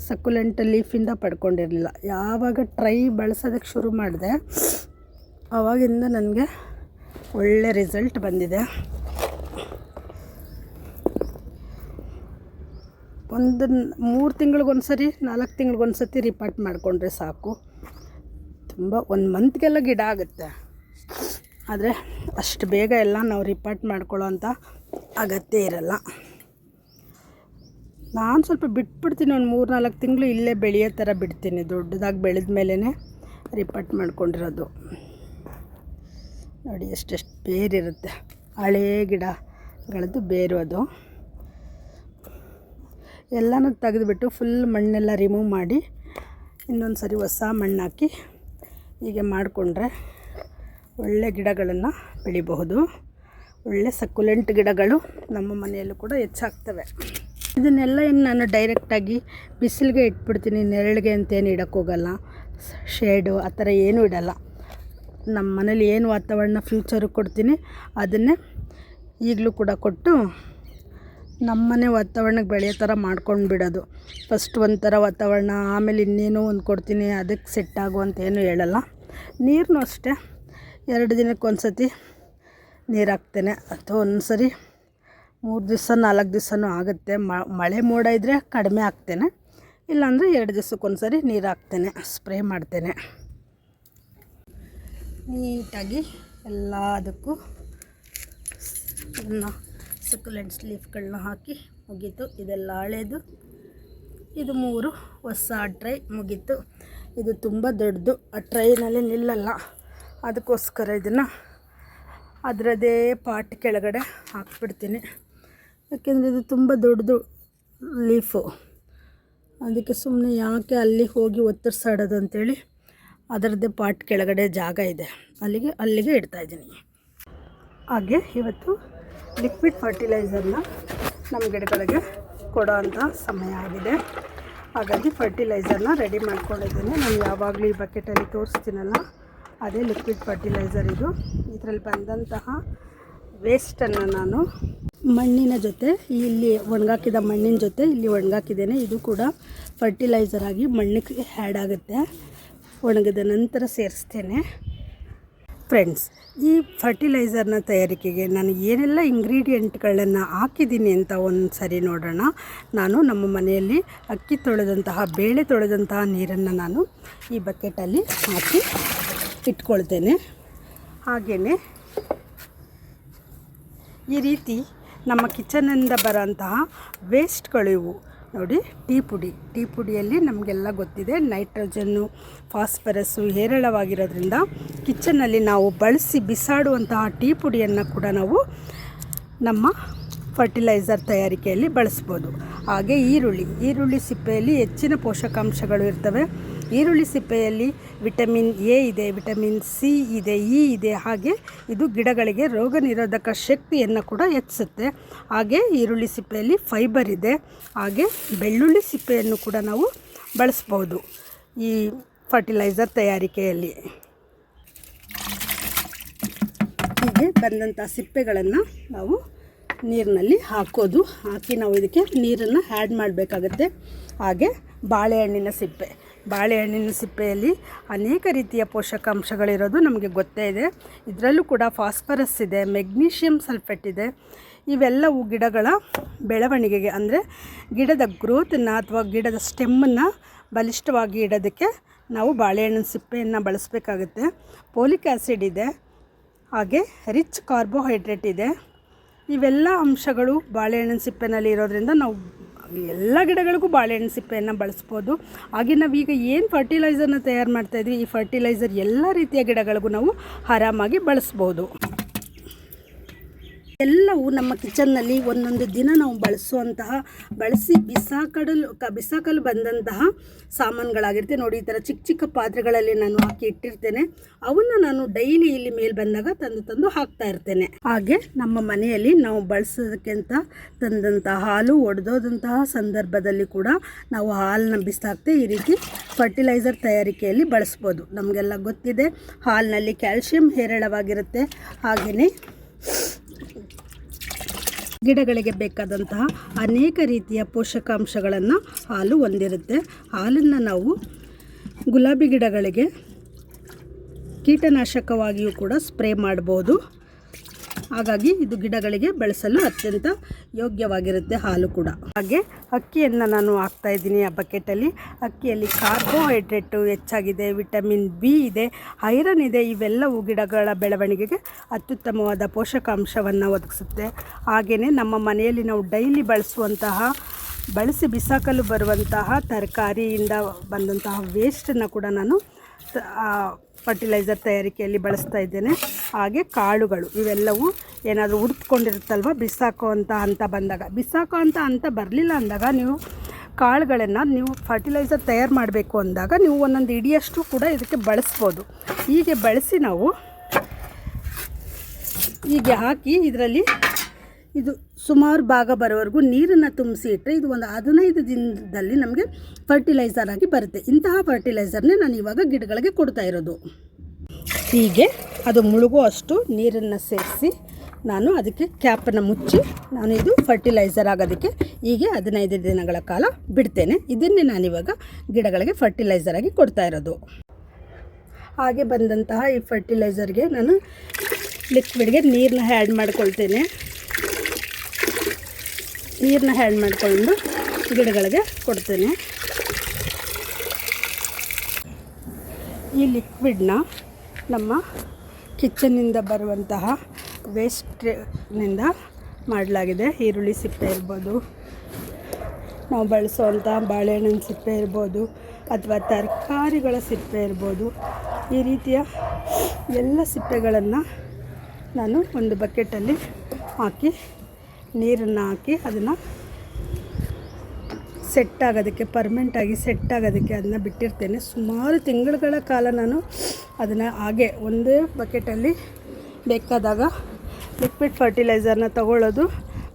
ಸಕ್ಕುಲೆಂಟ್ ಲೀಫಿಂದ ಪಡ್ಕೊಂಡಿರಲಿಲ್ಲ. ಯಾವಾಗ ಟ್ರೈ ಬಳಸೋದಕ್ಕೆ ಶುರು ಮಾಡಿದೆ ಆವಾಗಿಂದ ನನಗೆ ಒಳ್ಳೆ ರಿಸಲ್ಟ್ ಬಂದಿದೆ. ಒಂದು ಮೂರು ತಿಂಗಳಿಗೊಂದು ಸರಿ ನಾಲ್ಕು ತಿಂಗಳಿಗೊಂದು ಸರ್ತಿ ರಿಪಾರ್ಟ್ ಮಾಡಿಕೊಂಡ್ರೆ ಸಾಕು. ತುಂಬ, ಒಂದು ಮಂತ್ಗೆಲ್ಲ ಗಿಡ ಆಗುತ್ತೆ. ಆದರೆ ಅಷ್ಟು ಬೇಗ ಎಲ್ಲ ನಾವು ರಿಪಾರ್ಟ್ ಮಾಡ್ಕೊಳ್ಳೋ ಅಂಥ ಅಗತ್ಯ ಇರಲ್ಲ. ನಾನು ಸ್ವಲ್ಪ ಬಿಟ್ಬಿಡ್ತೀನಿ ಒಂದು ಮೂರು ನಾಲ್ಕು ತಿಂಗಳು ಇಲ್ಲೇ ಬೆಳೆಯೋ ಥರ ಬಿಡ್ತೀನಿ, ದೊಡ್ಡದಾಗಿ ಬೆಳೆದ ಮೇಲೇ ರಿಪೋರ್ಟ್ ಮಾಡ್ಕೊಂಡಿರೋದು. ನೋಡಿ ಎಷ್ಟೆಷ್ಟು ಬೇರಿರುತ್ತೆ. ಹಳೇ ಗಿಡಗಳದ್ದು ಬೇರು ಅದು ಎಲ್ಲನೂ ತೆಗೆದುಬಿಟ್ಟು ಫುಲ್ ಮಣ್ಣೆಲ್ಲ ರಿಮೂವ್ ಮಾಡಿ ಇನ್ನೊಂದು ಸರಿ ಹೊಸ ಮಣ್ಣು ಹಾಕಿ ಹೀಗೆ ಮಾಡಿಕೊಂಡ್ರೆ ಒಳ್ಳೆ ಗಿಡಗಳನ್ನು ಬೆಳಿಬಹುದು. ಒಳ್ಳೆ ಸಕ್ಕುಲೆಂಟ್ ಗಿಡಗಳು ನಮ್ಮ ಮನೆಯಲ್ಲೂ ಕೂಡ ಹೆಚ್ಚಾಗ್ತವೆ. ಇದನ್ನೆಲ್ಲ ಏನು ನಾನು ಡೈರೆಕ್ಟಾಗಿ ಬಿಸಿಲಿಗೆ ಇಟ್ಬಿಡ್ತೀನಿ. ನೆರಳಿಗೆ ಅಂತೇನು ಇಡೋಕ್ಕೋಗಲ್ಲ ಶೇಡು ಆ ಥರ ಏನೂ ಇಡಲ್ಲ. ನಮ್ಮ ಮನೇಲಿ ಏನು ವಾತಾವರಣ ಫ್ಯೂಚರು ಕೊಡ್ತೀನಿ ಅದನ್ನೇ ಈಗಲೂ ಕೂಡ ಕೊಟ್ಟು ನಮ್ಮನೆ ವಾತಾವರಣಕ್ಕೆ ಬೆಳೆಯೋ ಥರ ಮಾಡ್ಕೊಂಡು ಬಿಡೋದು. ಫಸ್ಟ್ ಒಂಥರ ವಾತಾವರಣ, ಆಮೇಲೆ ಇನ್ನೇನೋ ಒಂದು ಕೊಡ್ತೀನಿ, ಅದಕ್ಕೆ ಸೆಟ್ ಆಗು ಅಂತ ಏನೂ ಹೇಳಲ್ಲ. ನೀರನ್ನೂ ಅಷ್ಟೇ. ಎರಡು ದಿನಕ್ಕೆ ಒಂದು ಸತಿ ನೀರು ಹಾಕ್ತೇನೆ. ಅಥವಾ ಒಂದು ಸರಿ ಮೂರು ದಿವಸ, ನಾಲ್ಕು ದಿವಸನೂ ಆಗುತ್ತೆ. ಮಳೆ ಮೋಡ ಇದ್ದರೆ ಕಡಿಮೆ ಹಾಕ್ತೇನೆ. ಇಲ್ಲಾಂದರೆ ಎರಡು ದಿವ್ಸಕ್ಕೊಂದು ಸರಿ ನೀರು ಹಾಕ್ತೇನೆ. ಸ್ಪ್ರೇ ಮಾಡ್ತೇನೆ. ನೀಟಾಗಿ ಎಲ್ಲ ಅದಕ್ಕೂ ಅದನ್ನು ಸಕ್ಯುಲೆಂಟ್ಸ್ ಲೀಫ್ಗಳನ್ನ ಹಾಕಿ ಮುಗೀತು. ಇದೆಲ್ಲ ಹಳೇದು. ಇದು ಮೂರು ಹೊಸ ಟ್ರೈ ಮುಗೀತು. ಇದು ತುಂಬ ದೊಡ್ಡದು. ಆ ಟ್ರೈನಲ್ಲಿ ನಿಲ್ಲಲ್ಲ. ಅದಕ್ಕೋಸ್ಕರ ಇದನ್ನು ಅದರದೇ ಪಾಟ್ ಕೆಳಗಡೆ ಹಾಕ್ಬಿಡ್ತೀನಿ. ಯಾಕೆಂದರೆ ಇದು ತುಂಬ ದೊಡ್ಡದು ಲೀಫು ಅದಕ್ಕೆ ಸುಮ್ಮನೆ ಯಾಕೆ ಅಲ್ಲಿ ಹೋಗಿ ಒತ್ತರಿಸಾಡೋದು ಅಂಥೇಳಿ ಅದರದ್ದೇ ಪಾಟ್ ಕೆಳಗಡೆ ಜಾಗ ಇದೆ. ಅಲ್ಲಿಗೆ ಅಲ್ಲಿಗೆ ಇಡ್ತಾಯಿದ್ದೀನಿ ಹಾಗೆ ಇವತ್ತು ಲಿಕ್ವಿಡ್ ಫರ್ಟಿಲೈಸರ್ನ ನಮ್ಮ ಗಿಡಗಳಿಗೆ ಕೊಡೋ ಸಮಯ ಆಗಿದೆ. ಹಾಗಾಗಿ ಫರ್ಟಿಲೈಸರ್ನ ರೆಡಿ ಮಾಡ್ಕೊಂಡಿದ್ದೀನಿ. ನಾನು ಯಾವಾಗಲೂ ಈ ಬಕೆಟಲ್ಲಿ ತೋರಿಸ್ತೀನಲ್ಲ? ಅದೇ ಲಿಕ್ವಿಡ್ ಫರ್ಟಿಲೈಸರ್ ಇದು. ಇದರಲ್ಲಿ ಬಂದಂತಹ ವೇಸ್ಟನ್ನು ನಾನು ಮಣ್ಣಿನ ಜೊತೆ, ಇಲ್ಲಿ ಒಣಗಾಕಿದ ಮಣ್ಣಿನ ಜೊತೆ, ಇಲ್ಲಿ ಒಣಗಾಕಿದ್ದೇನೆ. ಇದು ಕೂಡ ಫರ್ಟಿಲೈಸರ್ ಆಗಿ ಮಣ್ಣಿಗೆ ಹ್ಯಾಡ್ ಆಗುತ್ತೆ. ಒಣಗಿದ ನಂತರ ಸೇರಿಸ್ತೇನೆ. ಫ್ರೆಂಡ್ಸ್ ಈ ಫರ್ಟಿಲೈಸರ್ನ ತಯಾರಿಕೆಗೆ ನಾನು ಏನೆಲ್ಲ ಇಂಗ್ರೀಡಿಯೆಂಟ್ಗಳನ್ನು ಹಾಕಿದ್ದೀನಿ ಅಂತ ಒಂದು ಸರಿ ನೋಡೋಣ. ನಾನು ನಮ್ಮ ಮನೆಯಲ್ಲಿ ಅಕ್ಕಿ ತೊಳೆದಂತಹ, ಬೇಳೆ ತೊಳೆದಂತಹ ನೀರನ್ನು ನಾನು ಈ ಬಕೆಟಲ್ಲಿ ಹಾಕಿ ಇಟ್ಕೊಳ್ತೇನೆ. ಹಾಗೆಯೇ ಈ ರೀತಿ ನಮ್ಮ ಕಿಚನಿಂದ ಬರೋಂತಹ ವೇಸ್ಟ್ಗಳಿವು ನೋಡಿ, ಟೀ ಪುಡಿ. ಟೀ ಪುಡಿಯಲ್ಲಿ ನಮಗೆಲ್ಲ ಗೊತ್ತಿದೆ, ನೈಟ್ರೋಜನ್ನು, ಫಾಸ್ಫರಸ್ಸು ಹೇರಳವಾಗಿರೋದ್ರಿಂದ ಕಿಚನಲ್ಲಿ ನಾವು ಬಳಸಿ ಬಿಸಾಡುವಂತಹ ಟೀ ಪುಡಿಯನ್ನು ಕೂಡ ನಾವು ನಮ್ಮ ಫರ್ಟಿಲೈಸರ್ ತಯಾರಿಕೆಯಲ್ಲಿ ಬಳಸ್ಬೋದು. ಹಾಗೆ ಈರುಳ್ಳಿ. ಈರುಳ್ಳಿ ಸಿಪ್ಪೆಯಲ್ಲಿ ಹೆಚ್ಚಿನ ಪೋಷಕಾಂಶಗಳು ಇರ್ತವೆ. ಈರುಳ್ಳಿ ಸಿಪ್ಪೆಯಲ್ಲಿ ವಿಟಮಿನ್ ಎ ಇದೆ, ವಿಟಮಿನ್ ಸಿ ಇದೆ, ಇ ಇದೆ, ಹಾಗೆ ಇದು ಗಿಡಗಳಿಗೆ ರೋಗ ನಿರೋಧಕ ಶಕ್ತಿಯನ್ನು ಕೂಡ ಹೆಚ್ಚಿಸುತ್ತೆ. ಹಾಗೆ ಈರುಳ್ಳಿ ಸಿಪ್ಪೆಯಲ್ಲಿ ಫೈಬರ್ ಇದೆ, ಹಾಗೆ ಬೆಳ್ಳುಳ್ಳಿ ಸಿಪ್ಪೆಯನ್ನು ಕೂಡ ನಾವು ಬಳಸ್ಬೋದು ಈ ಫರ್ಟಿಲೈಸರ್ ತಯಾರಿಕೆಯಲ್ಲಿ. ಹೀಗೆ ಬಂದಂಥ ಸಿಪ್ಪೆಗಳನ್ನು ನಾವು ನೀರಿನಲ್ಲಿ ಹಾಕೋದು, ಹಾಕಿ ನಾವು ಇದಕ್ಕೆ ನೀರನ್ನು ಆ್ಯಡ್ ಮಾಡಬೇಕಾಗತ್ತೆ. ಹಾಗೆ ಬಾಳೆಹಣ್ಣಿನ ಸಿಪ್ಪೆ. ಬಾಳೆಹಣ್ಣಿನ ಸಿಪ್ಪೆಯಲ್ಲಿ ಅನೇಕ ರೀತಿಯ ಪೋಷಕಾಂಶಗಳಿರೋದು ನಮಗೆ ಗೊತ್ತೇ ಇದೆ. ಇದರಲ್ಲೂ ಕೂಡ ಫಾಸ್ಫರಸ್ ಇದೆ, ಮೆಗ್ನೀಷಿಯಂ ಸಲ್ಫೇಟ್ ಇದೆ. ಇವೆಲ್ಲವು ಗಿಡಗಳ ಬೆಳವಣಿಗೆಗೆ ಅಂದರೆ ಗಿಡದ ಗ್ರೋತನ್ನು ಅಥವಾ ಗಿಡದ ಸ್ಟೆಮ್ಮನ್ನು ಬಲಿಷ್ಠವಾಗಿ ಇಡೋದಕ್ಕೆ ನಾವು ಬಾಳೆಹಣ್ಣಿನ ಸಿಪ್ಪೆಯನ್ನು ಬಳಸಬೇಕಾಗುತ್ತೆ. ಪೋಲಿಕ್ ಆ್ಯಸಿಡ್ ಇದೆ, ಹಾಗೆ ರಿಚ್ ಕಾರ್ಬೋಹೈಡ್ರೇಟ್ ಇದೆ. ಇವೆಲ್ಲ ಅಂಶಗಳು ಬಾಳೆಹಣ್ಣಿನ ಸಿಪ್ಪೆನಲ್ಲಿ ಇರೋದ್ರಿಂದ ನಾವು ಎಲ್ಲ ಗಿಡಗಳಿಗೂ ಬಾಳೆಹಣ್ಣು ಸಿಪ್ಪೆಯನ್ನು ಬಳಸ್ಬೋದು. ಹಾಗೆ ನಾವೀಗ ಏನು ಫರ್ಟಿಲೈಸರ್ನ ತಯಾರು ಮಾಡ್ತಾಯಿದ್ವಿ ಈ ಫರ್ಟಿಲೈಸರ್ ಎಲ್ಲ ರೀತಿಯ ಗಿಡಗಳಿಗೂ ನಾವು ಆರಾಮಾಗಿ ಬಳಸ್ಬೋದು. ಎಲ್ಲವೂ ನಮ್ಮ ಕಿಚನ್ನಲ್ಲಿ ಒಂದೊಂದು ದಿನ ನಾವು ಬಳಸುವಂತಹ, ಬಳಸಿ ಬಿಸಾಕಡಲು, ಕ, ಬಿಸಾಕಲು ಬಂದಂತಹ ಸಾಮಾನುಗಳಾಗಿರುತ್ತೆ. ನೋಡಿ, ಈ ಥರ ಚಿಕ್ಕ ಚಿಕ್ಕ ಪಾತ್ರೆಗಳಲ್ಲಿ ನಾನು ಹಾಕಿ ಇಟ್ಟಿರ್ತೇನೆ. ಅವನ್ನು ನಾನು ಡೈಲಿ ಇಲ್ಲಿ ಮೇಲೆ ಬಂದಾಗ ತಂದು ತಂದು ಹಾಕ್ತಾ ಇರ್ತೇನೆ. ಹಾಗೆ ನಮ್ಮ ಮನೆಯಲ್ಲಿ ನಾವು ಬಳಸೋದಕ್ಕಿಂತ ತಂದಂತಹ ಹಾಲು, ಒಡೆದೋದಂತಹ ಸಂದರ್ಭದಲ್ಲಿ ಕೂಡ ನಾವು ಹಾಲನ್ನ ಬಿಸಾಕ್ತೆ ಈ ರೀತಿ ಫರ್ಟಿಲೈಸರ್ ತಯಾರಿಕೆಯಲ್ಲಿ ಬಳಸ್ಬೋದು. ನಮಗೆಲ್ಲ ಗೊತ್ತಿದೆ, ಹಾಲಿನಲ್ಲಿ ಕ್ಯಾಲ್ಶಿಯಂ ಹೇರಳವಾಗಿರುತ್ತೆ. ಹಾಗೆಯೇ ಗಿಡಗಳಿಗೆ ಬೇಕಾದಂತಹ ಅನೇಕ ರೀತಿಯ ಪೋಷಕಾಂಶಗಳನ್ನು ಹಾಲು ಹೊಂದಿರುತ್ತೆ. ಹಾಲನ್ನು ನಾವು ಗುಲಾಬಿ ಗಿಡಗಳಿಗೆ ಕೀಟನಾಶಕವಾಗಿಯೂ ಕೂಡ ಸ್ಪ್ರೇ ಮಾಡ್ಬೋದು. ಹಾಗಾಗಿ ಇದು ಗಿಡಗಳಿಗೆ ಬೆಳೆಸಲು ಅತ್ಯಂತ ಯೋಗ್ಯವಾಗಿರುತ್ತೆ ಹಾಲು ಕೂಡ. ಹಾಗೆ ಅಕ್ಕಿಯನ್ನು ನಾನು ಹಾಕ್ತಾ ಇದ್ದೀನಿ ಆ ಬಕೆಟಲ್ಲಿ. ಅಕ್ಕಿಯಲ್ಲಿ ಕಾರ್ಬೋಹೈಡ್ರೇಟು ಹೆಚ್ಚಾಗಿದೆ, ವಿಟಮಿನ್ ಬಿ ಇದೆ, ಐರನ್ ಇದೆ, ಇವೆಲ್ಲವೂ ಗಿಡಗಳ ಬೆಳವಣಿಗೆಗೆ ಅತ್ಯುತ್ತಮವಾದ ಪೋಷಕಾಂಶವನ್ನು ಒದಗಿಸುತ್ತೆ. ಹಾಗೆಯೇ ನಮ್ಮ ಮನೆಯಲ್ಲಿ ನಾವು ಡೈಲಿ ಬಳಸುವಂತಹ, ಬಳಸಿ ಬಿಸಾಕಲು ಬರುವಂತಹ ತರಕಾರಿಯಿಂದ ಬಂದಂತಹ ವೇಸ್ಟನ್ನು ಕೂಡ ನಾನು ಫರ್ಟಿಲೈಸರ್ ತಯಾರಿಕೆಯಲ್ಲಿ ಬಳಸ್ತಾ ಇದ್ದೇನೆ. ಹಾಗೆ ಕಾಳುಗಳು, ಇವೆಲ್ಲವೂ ಏನಾದರೂ ಉರ್ತ್ಕೊಂಡಿರುತ್ತಲ್ವ ಬಿಸಾಕೋ ಅಂತ ಅಂತ ಬಂದಾಗ. ಬಿಸಾಕೋ ಅಂತ ಅಂತ ಬರಲಿಲ್ಲ ಅಂದಾಗ ನೀವು ಕಾಳುಗಳನ್ನು ನೀವು ಫರ್ಟಿಲೈಸರ್ ತಯಾರು ಮಾಡಬೇಕು ಅಂದಾಗ ನೀವು ಒಂದೊಂದು ಇಡಿಯಷ್ಟು ಕೂಡ ಇದಕ್ಕೆ ಬಳಸ್ಬೋದು. ಹೀಗೆ ಬಳಸಿ ನಾವು ಹೀಗೆ ಹಾಕಿ ಇದರಲ್ಲಿ ಇದು ಸುಮಾರು ಭಾಗ ಬರೋವರೆಗೂ ನೀರನ್ನು ತುಂಬಿಸಿ ಇಟ್ಟರೆ ಇದು ಒಂದು ಹದಿನೈದು ದಿನದಲ್ಲಿ ನಮಗೆ ಫರ್ಟಿಲೈಸರ್ ಆಗಿ ಬರುತ್ತೆ. ಇಂತಹ ಫರ್ಟಿಲೈಸರ್ನೇ ನಾನು ಇವಾಗ ಗಿಡಗಳಿಗೆ ಕೊಡ್ತಾ ಇರೋದು. ಹೀಗೆ ಅದು ಮುಳುಗೋ ಅಷ್ಟು ನೀರನ್ನು ಸೇರಿಸಿ ನಾನು ಅದಕ್ಕೆ ಕ್ಯಾಪನ್ನು ಮುಚ್ಚಿ ನಾನು ಇದು ಫರ್ಟಿಲೈಸರ್ ಆಗೋದಕ್ಕೆ ಹೀಗೆ ಹದಿನೈದು ದಿನಗಳ ಕಾಲ ಬಿಡ್ತೇನೆ. ಇದನ್ನೇ ನಾನಿವಾಗ ಗಿಡಗಳಿಗೆ ಫರ್ಟಿಲೈಸರ್ ಆಗಿ ಕೊಡ್ತಾ ಇರೋದು. ಹಾಗೆ ಬಂದಂತಹ ಈ ಫರ್ಟಿಲೈಸರ್ಗೆ ನಾನು ಲಿಕ್ವಿಡ್ಗೆ ನೀರನ್ನ ಆ್ಯಡ್ ಮಾಡ್ಕೊಳ್ತೇನೆ. ನೀರನ್ನ ಹ್ಯಾಡ್ ಮಾಡಿಕೊಂಡು ಗಿಡಗಳಿಗೆ ಕೊಡ್ತೇನೆ. ಈ ಲಿಕ್ವಿಡ್ನ ನಮ್ಮ ಕಿಚನ್ನಿಂದ ಬರುವಂತಹ ವೇಸ್ಟ್ನಿಂದ ಮಾಡಲಾಗಿದೆ. ಈರುಳ್ಳಿ ಸಿಪ್ಪೆ ಇರ್ಬೋದು, ನಾವು ಬಳಸುವಂಥ ಬಾಳೆಹಣ್ಣಿನ ಸಿಪ್ಪೆ ಇರ್ಬೋದು, ಅಥವಾ ತರಕಾರಿಗಳ ಸಿಪ್ಪೆ ಇರ್ಬೋದು. ಈ ರೀತಿಯ ಎಲ್ಲ ಸಿಪ್ಪೆಗಳನ್ನು ನಾನು ಒಂದು ಬಕೆಟಲ್ಲಿ ಹಾಕಿ ನೀರನ್ನು ಹಾಕಿ ಅದನ್ನು ಸೆಟ್ ಆಗೋದಕ್ಕೆ ಪರ್ಮೆಂಟಾಗಿ ಸೆಟ್ ಆಗೋದಕ್ಕೆ ಅದನ್ನು ಬಿಟ್ಟಿರ್ತೇನೆ. ಸುಮಾರು ತಿಂಗಳುಗಳ ಕಾಲ ನಾನು ಅದನ್ನು ಹಾಗೆ ಒಂದೇ ಬಕೆಟಲ್ಲಿ ಬೇಕಾದಾಗ ಲಿಕ್ವಿಡ್ ಫರ್ಟಿಲೈಸರ್ನ ತಗೊಳ್ಳೋದು,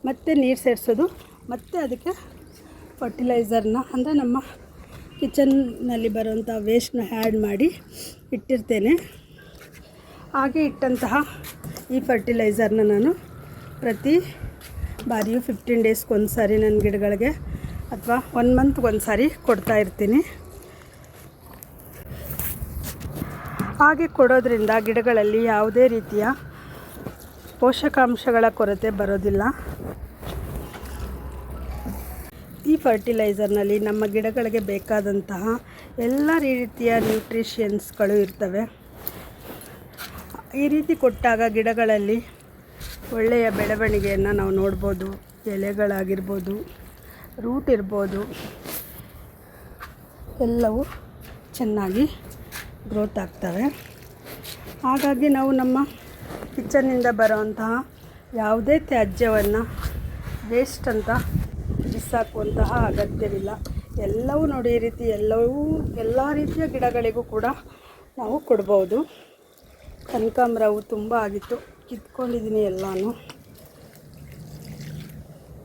ಮತ್ತು ನೀರು ಸೇರಿಸೋದು, ಮತ್ತು ಅದಕ್ಕೆ ಫರ್ಟಿಲೈಸರ್ನ ಅಂದರೆ ನಮ್ಮ ಕಿಚನ್ನಲ್ಲಿ ಬರುವಂಥ ವೇಸ್ಟ್ನ ಆ್ಯಡ್ ಮಾಡಿ ಇಟ್ಟಿರ್ತೇನೆ. ಹಾಗೆ ಇಟ್ಟಂತಹ ಈ ಫರ್ಟಿಲೈಸರ್ನ ನಾನು ಪ್ರತಿ ಬಾರಿಯೂ ಫಿಫ್ಟೀನ್ ಡೇಸ್ಗೆ ಒಂದು ಸಾರಿ ನನ್ನ ಗಿಡಗಳಿಗೆ ಅಥವಾ ಒನ್ ಮಂತ್ಗೆ ಒಂದು ಸಾರಿ ಕೊಡ್ತಾ ಇರ್ತೀನಿ. ಹಾಗೆ ಕೊಡೋದ್ರಿಂದ ಗಿಡಗಳಲ್ಲಿ ಯಾವುದೇ ರೀತಿಯ ಪೋಷಕಾಂಶಗಳ ಕೊರತೆ ಬರೋದಿಲ್ಲ. ಈ ಫರ್ಟಿಲೈಸರ್ನಲ್ಲಿ ನಮ್ಮ ಗಿಡಗಳಿಗೆ ಬೇಕಾದಂತಹ ಎಲ್ಲ ರೀತಿಯ ನ್ಯೂಟ್ರಿಷಿಯನ್ಸ್ಗಳು ಇರ್ತವೆ. ಈ ರೀತಿ ಕೊಟ್ಟಾಗ ಗಿಡಗಳಲ್ಲಿ ಒಳ್ಳೆಯ ಬೆಳವಣಿಗೆಯನ್ನು ನಾವು ನೋಡ್ಬೋದು, ಎಲೆಗಳಾಗಿರ್ಬೋದು ರೂಟ್ ಇರ್ಬೋದು, ಎಲ್ಲವೂ ಚೆನ್ನಾಗಿ ಗ್ರೋತ್ ಆಗ್ತವೆ. ಹಾಗಾಗಿ ನಾವು ನಮ್ಮ ಕಿಚನ್ನಿಂದ ಬರುವಂತಹ ಯಾವುದೇ ತ್ಯಾಜ್ಯವನ್ನು ವೇಸ್ಟ್ ಅಂತ ಬಿಸಾಕುವಂತಹ ಅಗತ್ಯವಿಲ್ಲ. ಎಲ್ಲವೂ ನೋಡಿ ಈ ರೀತಿ ಎಲ್ಲವೂ, ಎಲ್ಲ ರೀತಿಯ ಗಿಡಗಳಿಗೂ ಕೂಡ ನಾವು ಕೊಡ್ಬೋದು. ಕನಕಾಂಬರ ಹೂವು ತುಂಬ ಆಗಿತ್ತು. ಕಿತ್ಕೊಂಡಿದ್ದೀನಿ ಎಲ್ಲನೂ.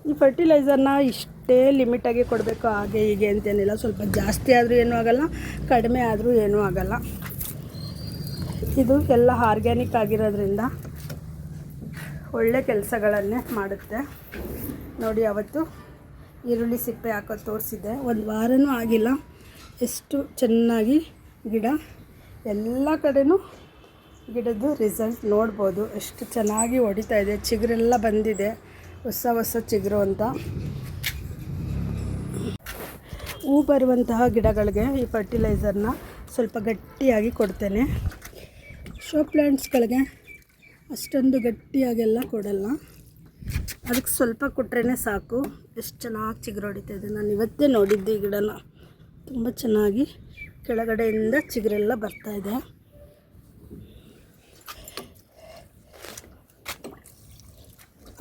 ಈ ಫರ್ಟಿಲೈಸರ್ನ ಇಷ್ಟೇ ಲಿಮಿಟಾಗಿ ಕೊಡಬೇಕು ಹಾಗೆ ಹೀಗೆ ಅಂತೇನಿಲ್ಲ. ಸ್ವಲ್ಪ ಜಾಸ್ತಿ ಆದರೂ ಏನೂ ಆಗೋಲ್ಲ, ಕಡಿಮೆ ಆದರೂ ಏನೂ ಆಗಲ್ಲ. ಇದು ಎಲ್ಲ ಆರ್ಗ್ಯಾನಿಕ್ ಆಗಿರೋದ್ರಿಂದ ಒಳ್ಳೆ ಕೆಲಸಗಳನ್ನೇ ಮಾಡುತ್ತೆ. ನೋಡಿ ಅವತ್ತು ಈರುಳ್ಳಿ ಸಿಪ್ಪೆ ಹಾಕೋದು ತೋರಿಸಿದ್ದೆ. ಒಂದು ವಾರನೂ ಆಗಿಲ್ಲ. ಎಷ್ಟು ಚೆನ್ನಾಗಿ ಗಿಡ ಎಲ್ಲ ಕಡೆನೂ ಗಿಡದ್ದು ರಿಸಲ್ಟ್ ನೋಡ್ಬೋದು. ಎಷ್ಟು ಚೆನ್ನಾಗಿ ಹೊಡಿತಾ ಇದೆ. ಚಿಗುರೆಲ್ಲ ಬಂದಿದೆ. ಹೊಸ ಹೊಸ ಚಿಗುರು ಅಂತ. ಹೂ ಬರುವಂತಹ ಗಿಡಗಳಿಗೆ ಈ ಫರ್ಟಿಲೈಸರ್ನ ಸ್ವಲ್ಪ ಗಟ್ಟಿಯಾಗಿ ಕೊಡ್ತೇನೆ. ಶೋ ಪ್ಲ್ಯಾಂಟ್ಸ್ಗಳಿಗೆ ಅಷ್ಟೊಂದು ಗಟ್ಟಿಯಾಗೆಲ್ಲ ಕೊಡಲ್ಲ. ಅದಕ್ಕೆ ಸ್ವಲ್ಪ ಕೊಟ್ರೇ ಸಾಕು. ಎಷ್ಟು ಚೆನ್ನಾಗಿ ಚಿಗುರು ಹೊಡಿತಾ ಇದೆ. ನಾನು ಇವತ್ತೇ ನೋಡಿದ್ದೆ ಈ ಗಿಡನ. ತುಂಬ ಚೆನ್ನಾಗಿ ಕೆಳಗಡೆಯಿಂದ ಚಿಗುರೆಲ್ಲ ಬರ್ತಾ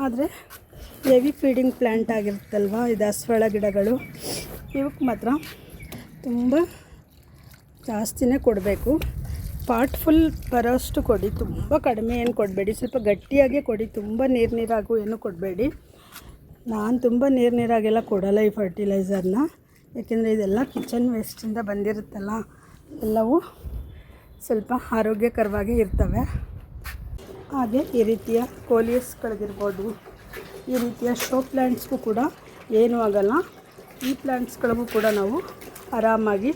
ಆದರೆ ಹೆವಿ ಫೀಡಿಂಗ್ ಪ್ಲ್ಯಾಂಟ್ ಆಗಿರುತ್ತಲ್ವ? ಇದು ಹಸ್ವಳ ಗಿಡಗಳು. ಇವಕ್ಕೆ ಮಾತ್ರ ತುಂಬ ಜಾಸ್ತಿನೇ ಕೊಡಬೇಕು. ಪಾಟ್ ಫುಲ್ ಬರೋಷ್ಟು ಕೊಡಿ. ತುಂಬ ಕಡಿಮೆ ಏನು ಕೊಡಬೇಡಿ. ಸ್ವಲ್ಪ ಗಟ್ಟಿಯಾಗೇ ಕೊಡಿ. ತುಂಬ ನೀರು ನೀರಾಗು ಏನು ಕೊಡಬೇಡಿ. ನಾನು ತುಂಬ ನೀರು ನೀರಾಗೆಲ್ಲ ಕೊಡಲ್ಲ ಈ ಫರ್ಟಿಲೈಸರ್ನ ಯಾಕೆಂದರೆ ಇದೆಲ್ಲ ಕಿಚನ್ ವೇಸ್ಟಿಂದ ಬಂದಿರುತ್ತಲ್ಲ, ಎಲ್ಲವೂ ಸ್ವಲ್ಪ ಆರೋಗ್ಯಕರವಾಗಿ ಇರ್ತವೆ. ಹಾಗೆ ಈ ರೀತಿಯ ಕೋಲಿಯಸ್ಗಳಿಗಿರ್ಬೋದು, ಈ ರೀತಿಯ ಶೋ ಪ್ಲ್ಯಾಂಟ್ಸ್ಗೂ ಕೂಡ ಏನೂ ಆಗಲ್ಲ. ಈ ಪ್ಲ್ಯಾಂಟ್ಸ್ಗಳಿಗೂ ಕೂಡ ನಾವು ಆರಾಮಾಗಿ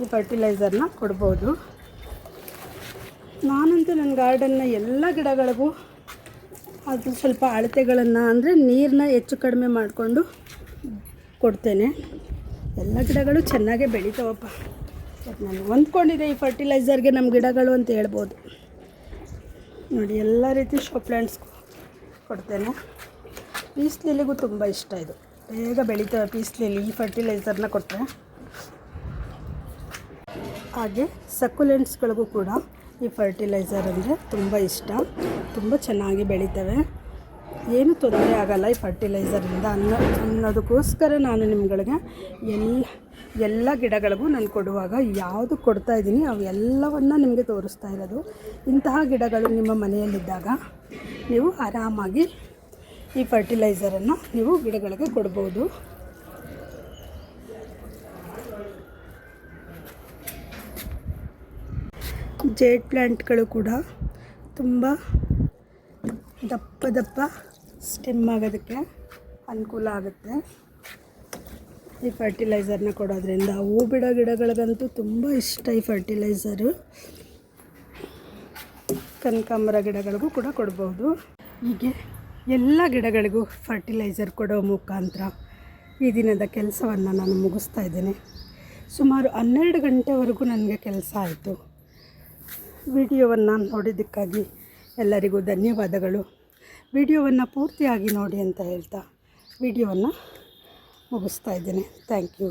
ಈ ಫರ್ಟಿಲೈಸರ್ನ ಕೊಡ್ಬೋದು. ನಾನಂತೂ ನನ್ನ ಗಾರ್ಡನ್ನ ಎಲ್ಲ ಗಿಡಗಳಿಗೂ ಅದು ಸ್ವಲ್ಪ ಅಳತೆಗಳನ್ನು ಅಂದರೆ ನೀರನ್ನ ಹೆಚ್ಚು ಕಡಿಮೆ ಮಾಡಿಕೊಂಡು ಕೊಡ್ತೇನೆ. ಎಲ್ಲ ಗಿಡಗಳು ಚೆನ್ನಾಗೇ ಬೆಳಿತಾವಪ್ಪ. ನಾನು ಹೊಂದ್ಕೊಂಡಿದೆ ಈ ಫರ್ಟಿಲೈಸರ್ಗೆ ನಮ್ಮ ಗಿಡಗಳು ಅಂತ ಹೇಳ್ಬೋದು. ನೋಡಿ, ಎಲ್ಲ ರೀತಿ ಶೋ ಪ್ಲ್ಯಾಂಟ್ಸ್ ಕೊಡ್ತೇನೆ ಪೀಸ್ ಲಿಲಿಗೂ ತುಂಬ ಇಷ್ಟ ಇದು. ಬೇಗ ಬೆಳಿತಾವೆ ಪೀಸ್ ಲಿಲಿ ಈ ಫರ್ಟಿಲೈಸರ್ನ ಕೊಟ್ಟರೆ ಹಾಗೆ ಸಕ್ಯುಲೆಂಟ್ಸ್ಗಳಿಗೂ ಕೂಡ ಈ ಫರ್ಟಿಲೈಸರ್ ಅಂದರೆ ತುಂಬ ಇಷ್ಟ. ತುಂಬ ಚೆನ್ನಾಗಿ ಬೆಳೀತವೆ. ಏನು ತೊಂದರೆ ಆಗಲ್ಲ ಈ ಫರ್ಟಿಲೈಸರಿಂದ ಅನ್ನೋ ಅನ್ನೋದಕ್ಕೋಸ್ಕರ ನಾನು ನಿಮ್ಗಳಿಗೆ ಎಲ್ಲ ಎಲ್ಲ ಗಿಡಗಳಿಗೂ ನಾನು ಕೊಡುವಾಗ ಯಾವುದು ಕೊಡ್ತಾ ಇದ್ದೀನಿ ಅವೆಲ್ಲವನ್ನ ನಿಮಗೆ ತೋರಿಸ್ತಾ ಇರೋದು. ಇಂತಹ ಗಿಡಗಳು ನಿಮ್ಮ ಮನೆಯಲ್ಲಿದ್ದಾಗ ನೀವು ಆರಾಮಾಗಿ ಈ ಫರ್ಟಿಲೈಸರನ್ನು ನೀವು ಗಿಡಗಳಿಗೆ ಕೊಡ್ಬೋದು. ಜೇಡ್ ಪ್ಲ್ಯಾಂಟ್ಗಳು ಕೂಡ ತುಂಬ ದಪ್ಪ ದಪ್ಪ ಸ್ಟೆಮ್ ಆಗೋದಕ್ಕೆ ಅನುಕೂಲ ಆಗುತ್ತೆ. ಈ ಫರ್ಟಿಲೈಸರ್ನ ಕೊಡೋದ್ರಿಂದ ಹೂ ಬಿಡೋ ಗಿಡಗಳಿಗಂತೂ ತುಂಬ ಇಷ್ಟ ಈ ಫರ್ಟಿಲೈಸರು ಕನಕಾಂಬರ ಗಿಡಗಳಿಗೂ ಕೂಡ ಕೊಡ್ಬೋದು. ಹೀಗೆ ಎಲ್ಲ ಗಿಡಗಳಿಗೂ ಫರ್ಟಿಲೈಸರ್ ಕೊಡೋ ಮುಖಾಂತರ ಈ ದಿನದ ಕೆಲಸವನ್ನು ನಾನು ಮುಗಿಸ್ತಾ ಇದ್ದೇನೆ. ಸುಮಾರು ಹನ್ನೆರಡು ಗಂಟೆವರೆಗೂ ನನಗೆ ಕೆಲಸ ಆಯಿತು. ವಿಡಿಯೋವನ್ನು ನೋಡಿದ್ದಕ್ಕಾಗಿ ಎಲ್ಲರಿಗೂ ಧನ್ಯವಾದಗಳು. ವಿಡಿಯೋವನ್ನು ಪೂರ್ತಿಯಾಗಿ ನೋಡಿ ಅಂತ ಹೇಳ್ತಾ ವಿಡಿಯೋವನ್ನು ಮುಗಿಸ್ತಾ ಇದ್ದೀನಿ. Thank you